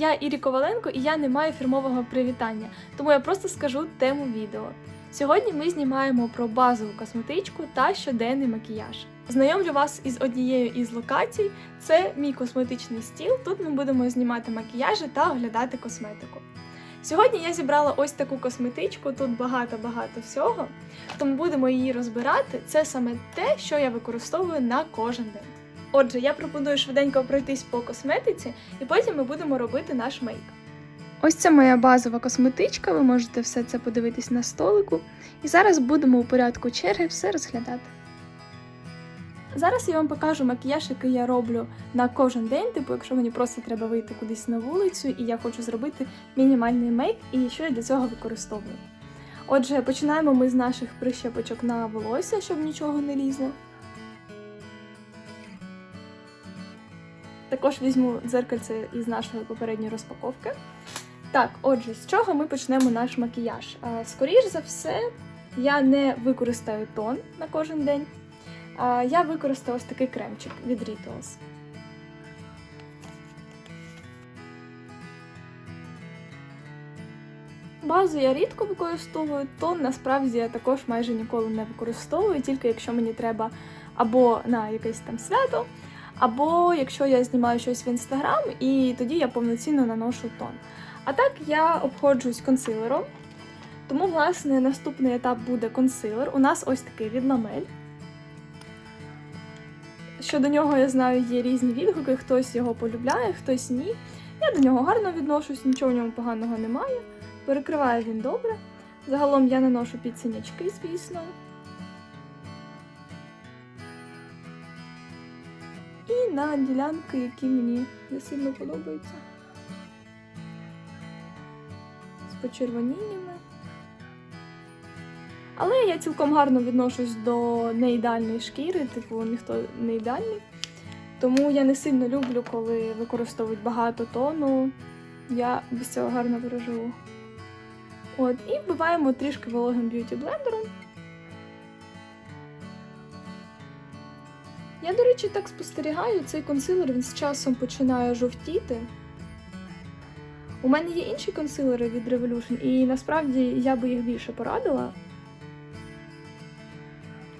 я Ірі Коваленко і я не маю фірмового привітання, тому я просто скажу тему відео. Сьогодні ми знімаємо про базову косметичку та щоденний макіяж. Знайомлю вас із однією із локацій. Це мій косметичний стіл. Тут ми будемо знімати макіяжі та оглядати косметику. Сьогодні я зібрала ось таку косметичку, тут багато-багато всього, тому будемо її розбирати. Це саме те, що я використовую на кожен день. Отже, я пропоную швиденько пройтись по косметиці, і потім ми будемо робити наш мейк. Ось це моя базова косметичка, ви можете все це подивитись на столику. І зараз будемо у порядку черги все розглядати. Зараз я вам покажу макіяж, який я роблю на кожен день, типу, якщо мені просто треба вийти кудись на вулицю, і я хочу зробити мінімальний мейк, і що я для цього використовую. Отже, починаємо ми з наших прищепочок на волосся, щоб нічого не лізло. Також візьму дзеркальце із нашої попередньої розпаковки. Так, отже, з чого ми почнемо наш макіяж? А, Скоріш за все, я не використаю тон на кожен день. Я використаю ось такий кремчик від Rituals. Базу я рідко використовую, тон насправді я також майже ніколи не використовую, тільки якщо мені треба або на якесь там свято, або якщо я знімаю щось в інстаграм, і тоді я повноцінно наношу тон. А так я обходжусь консилером. Тому, власне, наступний етап буде консилер. У нас ось такий від ламель. Щодо нього, я знаю, є різні відгуки, хтось його полюбляє, хтось ні. Я до нього гарно відношусь, нічого в ньому поганого немає. Перекриває він добре. Загалом я наношу під синячки, звісно. На ділянки, які мені не сильно подобаються. З почервоніннями. Але я цілком гарно відношусь до неідеальної шкіри, типу ніхто не ідеальний. Тому я не сильно люблю, коли використовують багато тону. Я без цього гарно переживу. От, і вбиваємо трішки вологим б'юті блендером. Я, до речі, так спостерігаю, цей консилер він з часом починає жовтіти. У мене є інші консилери від Revolution, і насправді я би їх більше порадила.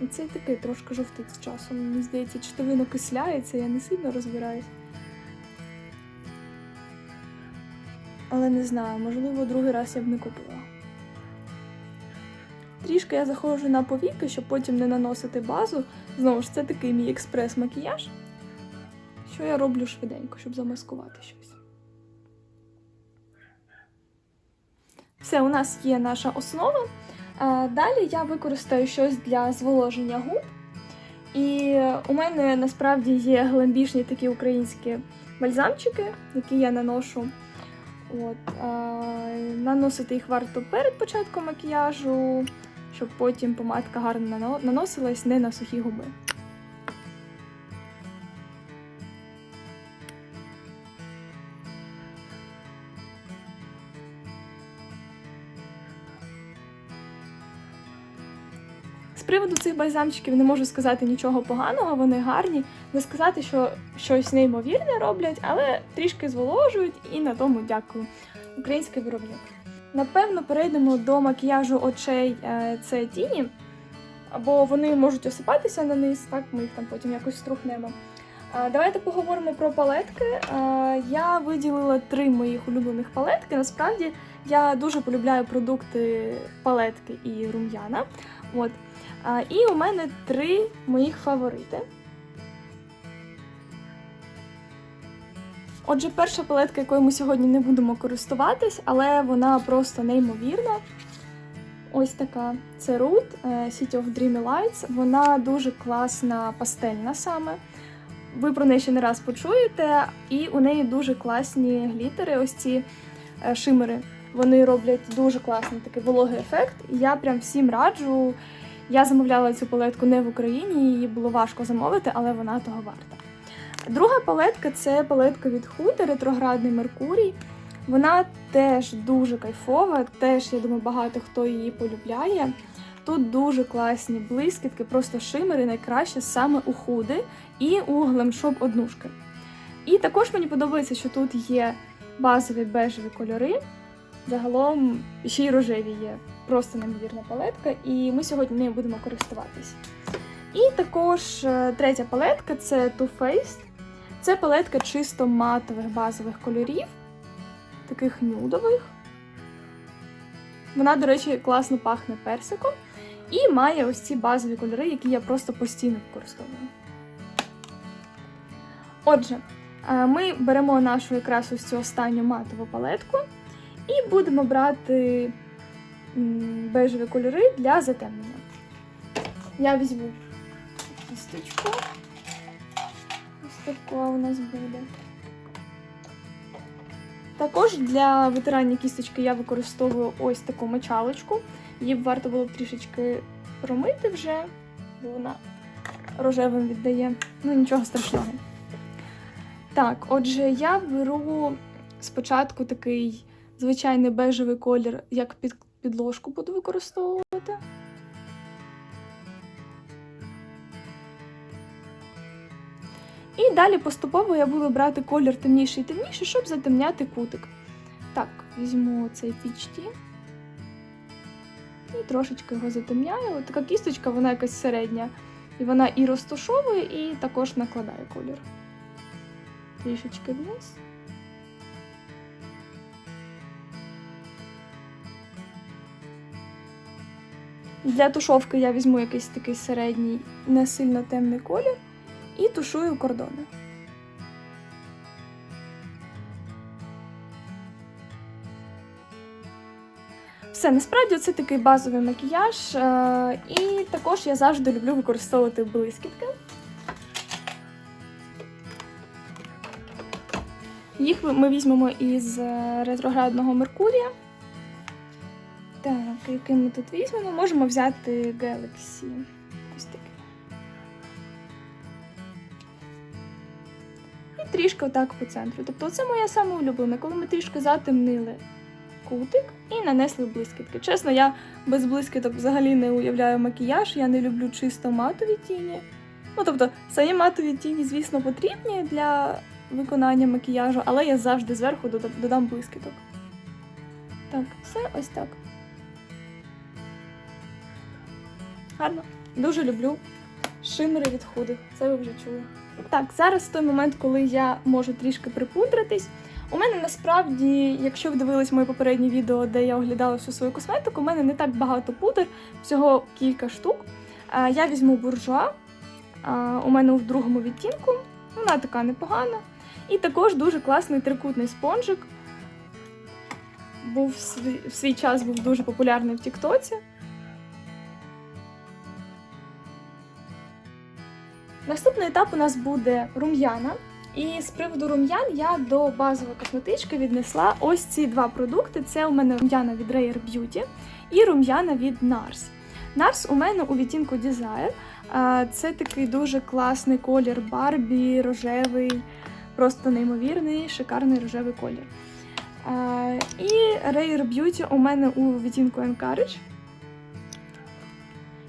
І цей такий трошки жовтить з часом. Мені здається, чи то він окисляється, я не сильно розбираюсь. Але не знаю, можливо, другий раз я б не купила. Трішки я заходжу на повіки, щоб потім не наносити базу. Знову ж це такий мій експрес-макіяж. Що я роблю швиденько, щоб замаскувати щось. Все, у нас є наша основа. Далі я використаю щось для зволоження губ. І у мене насправді є глембішні такі українські бальзамчики, які я наношу. От, а, Наносити їх варто перед початком макіяжу, щоб потім помадка гарно нано- наносилась не на сухі губи. З приводу цих бальзамчиків не можу сказати нічого поганого, вони гарні. Не сказати, що щось неймовірне роблять, але трішки зволожують і на тому дякую. Український виробник. Напевно, перейдемо до макіяжу очей е, це тіні, або вони можуть осипатися на низ, так ми їх там потім якось струхнемо. Е, Давайте поговоримо про палетки. Е, Я виділила три моїх улюблених палетки. Насправді я дуже полюбляю продукти палетки і рум'яна. От. І у мене три моїх фаворити. Отже, перша палетка, якою ми сьогодні не будемо користуватись, але вона просто неймовірна. Ось така. Це Root е, City of Dreamy Lights. Вона дуже класна пастельна саме. Ви про неї ще не раз почуєте, і у неї дуже класні глітери, ось ці е, шимери. Вони роблять дуже класний такий вологий ефект. Я прям всім раджу. Я замовляла цю палетку не в Україні, її було важко замовити, але вона того варта. Друга палетка це палетка від Huda ретроградний Меркурій. Вона теж дуже кайфова, теж, я думаю, багато хто її полюбляє. Тут дуже класні блискітки, просто шимери найкраще саме у худи і у глемшоп однушки. І також мені подобається, що тут є базові бежеві кольори. Загалом ще й рожеві є. Просто неймовірна палетка, і ми сьогодні нею будемо користуватись. І також е, третя палетка це Too Faced. Це палетка чисто матових базових кольорів, таких нюдових. Вона, до речі, класно пахне персиком і має ось ці базові кольори, які я просто постійно використовую. Отже, е, ми беремо нашу якраз ось цю останню матову палетку і будемо брати бежеві кольори для затемнення. Я візьму кісточку. Ось у нас буде. Також для витирання кісточки я використовую ось таку мочалочку. Її б варто було трішечки промити вже, бо вона рожевим віддає. Ну, нічого страшного. Так, отже, я беру спочатку такий звичайний бежевий колір, як під підложку буду використовувати. І далі поступово я буду брати колір темніший і темніший, щоб затемняти кутик. Так, візьму цей PHT і трошечки його затемняю. От така кісточка, вона якась середня. І вона і розташовує, і також накладає колір. Трішечки вниз. Для тушовки я візьму якийсь такий середній, не сильно темний колір і тушую кордони. Все, насправді це такий базовий макіяж, е, і також я завжди люблю використовувати блискітки. Їх ми візьмемо із е, ретроградного Меркурія. Так, який ми тут візьмемо? Можемо взяти Galaxy. Ось такий. Трішки отак по центру. Тобто це моя саме улюблена, коли ми трішки затемнили кутик і нанесли блискітки. Чесно, я без блискіток взагалі не уявляю макіяж, я не люблю чисто матові тіні. Ну, тобто, самі матові тіні, звісно, потрібні для виконання макіяжу, але я завжди зверху дода- додам блискіток. Так, все ось так. Гарно. Дуже люблю шимери від худих. Це ви вже чули. Так, зараз той момент, коли я можу трішки припудритись. У мене насправді, якщо ви дивились моє попереднє відео, де я оглядала всю свою косметику, у мене не так багато пудр, всього кілька штук. Я візьму буржуа. У мене в другому відтінку. Вона така непогана. І також дуже класний трикутний спонжик. Був в свій, час був дуже популярний в Тіктоці. Наступний етап у нас буде рум'яна. І з приводу рум'ян я до базової косметички віднесла ось ці два продукти. Це у мене рум'яна від Rare Beauty і рум'яна від NARS. NARS у мене у відтінку Desire. Це такий дуже класний колір Барбі, рожевий, просто неймовірний, шикарний рожевий колір. І Rare Beauty у мене у відтінку Encourage.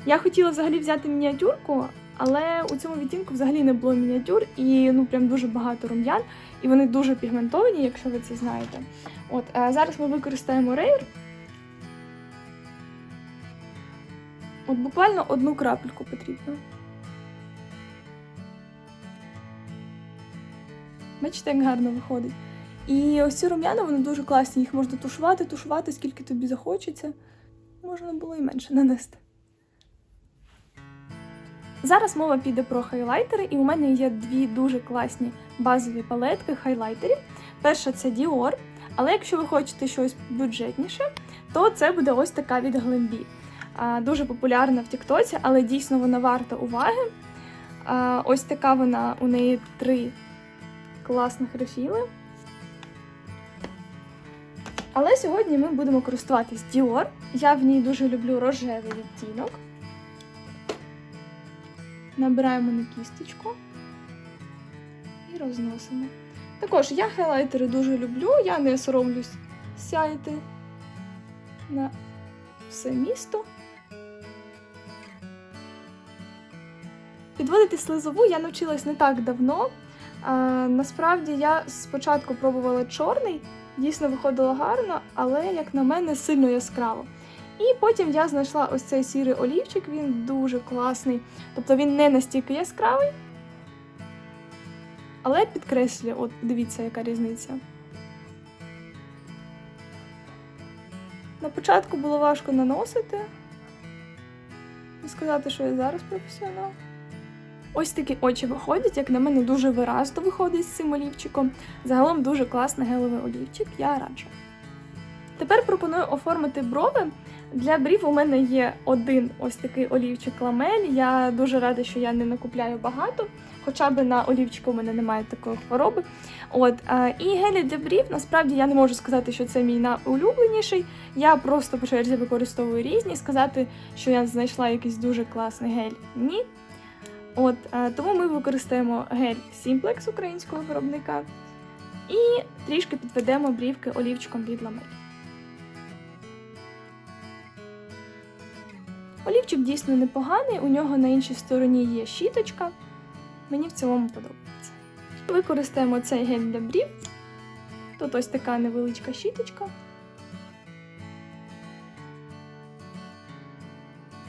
Я хотіла взагалі взяти мініатюрку, але у цьому відтінку взагалі не було мініатюр і ну прям дуже багато рум'ян, і вони дуже пігментовані, якщо ви це знаєте. От а зараз ми використаємо Rare. От буквально одну крапельку потрібно. Бачите, як гарно виходить. І ось ці рум'яна, вони дуже класні, їх можна тушувати, тушувати, скільки тобі захочеться. Можна було і менше нанести. Зараз мова піде про хайлайтери, і у мене є дві дуже класні базові палетки хайлайтерів. Перша це Dior, але якщо ви хочете щось бюджетніше, то це буде ось така від Glambi. Дуже популярна в Тіктоці, але дійсно вона варта уваги. Ось така вона, у неї три класних рефіли. Але сьогодні ми будемо користуватись Dior. Я в ній дуже люблю рожевий відтінок. Набираємо на кісточку і розносимо. Також я хайлайтери дуже люблю, я не соромлюсь сяяти на все місто. Підводити слизову я навчилась не так давно. А, насправді я спочатку пробувала чорний Дійсно виходило гарно, але, як на мене, сильно яскраво. І потім я знайшла ось цей сірий олівчик, він дуже класний. Тобто він не настільки яскравий, але підкреслює, от дивіться, яка різниця. На початку було важко наносити. Не сказати, що я зараз професіонал. Ось такі очі виходять, як на мене, дуже виразно виходить з цим олівчиком. Загалом дуже класний гелевий олівчик, я раджу. Тепер пропоную оформити брови. Для брів у мене є один ось такий олівчик ламель. Я дуже рада, що я не накупляю багато, хоча б на олівчику у мене немає такої хвороби. От, і гелі для брів, насправді я не можу сказати, що це мій найулюбленіший. Я просто по черзі використовую різні. Сказати, що я знайшла якийсь дуже класний гель. Ні. От, тому ми використаємо гель Simplex українського виробника і трішки підведемо брівки олівчиком від ламель. Олівчик дійсно непоганий, у нього на іншій стороні є щіточка. Мені в цілому подобається. Використаємо цей гель для брів. Тут ось така невеличка щіточка.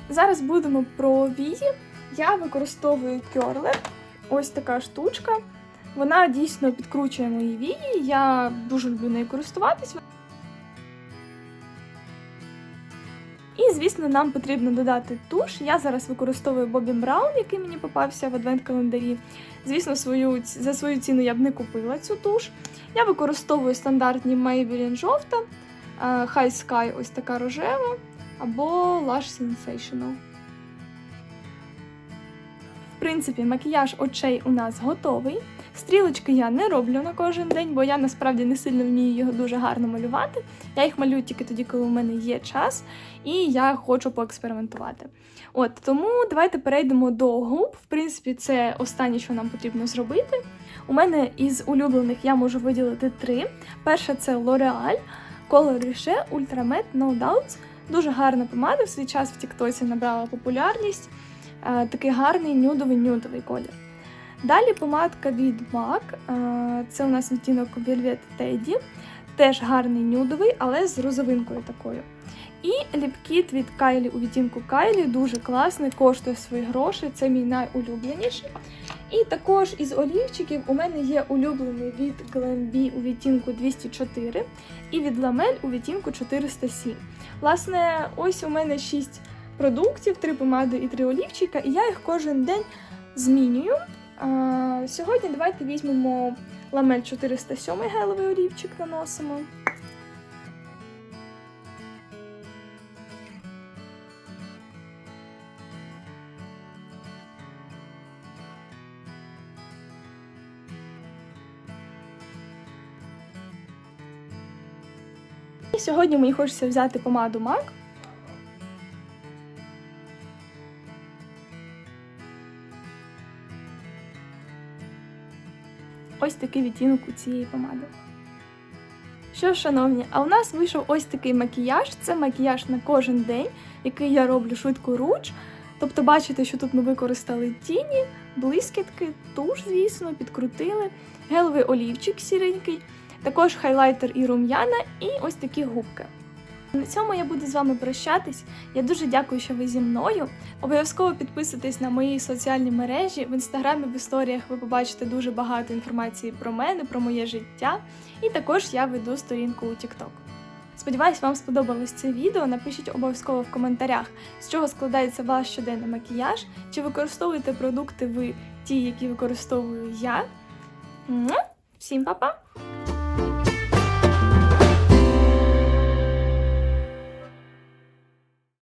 Зараз будемо про вії. Я використовую кьорлер. Ось така штучка. Вона дійсно підкручує мої вії. Я дуже люблю нею користуватись. Звісно, нам потрібно додати туш. Я зараз використовую Бобі Браун, який мені попався в адвент-календарі. Звісно, свою, за свою ціну я б не купила цю туш. Я використовую стандартні Maybelline жовта, е, High Sky ось така рожева, або Lush Sensational. В принципі, макіяж очей у нас готовий. Стрілочки я не роблю на кожен день, бо я насправді не сильно вмію його дуже гарно малювати. Я їх малюю тільки тоді, коли у мене є час, і я хочу поекспериментувати. От тому давайте перейдемо до губ. В принципі, це останнє, що нам потрібно зробити. У мене із улюблених я можу виділити три. Перша це L'Oreal Color Riche Ultra Matte No Doubts. Дуже гарна помада в свій час в Тіктоці набрала популярність. Е, Такий гарний нюдовий-нюдовий колір. Далі помадка від MAC. е, Це у нас відтінок Velvet Teddy. Теж гарний нюдовий, але з розовинкою такою. І ліпкіт від Кайлі у відтінку Кайлі дуже класний, коштує свої гроші, це мій найулюбленіший. І також із олівчиків у мене є улюблений від Glambi у відтінку 204 і від Lamel у відтінку 407. Власне, ось у мене 6 продуктів, 3 помади і 3 олівчика, і я їх кожен день змінюю. Сьогодні давайте візьмемо ламель 407 гелевий олівчик наносимо. І сьогодні мені хочеться взяти помаду MAC. Ось такий відтінок у цієї помади. Що ж, шановні, а у нас вийшов ось такий макіяж. Це макіяж на кожен день, який я роблю швидко руч. Тобто, бачите, що тут ми використали тіні, блискітки, туш, звісно, підкрутили, гелевий олівчик сіренький, також хайлайтер і рум'яна, і ось такі губки. На цьому я буду з вами прощатись. Я дуже дякую, що ви зі мною. Обов'язково підписуйтесь на мої соціальні мережі. В інстаграмі в історіях ви побачите дуже багато інформації про мене, про моє життя. І також я веду сторінку у TikTok. Сподіваюсь, вам сподобалось це відео. Напишіть обов'язково в коментарях, з чого складається ваш щоденний макіяж, чи використовуєте продукти ви ті, які використовую я. Всім па-па!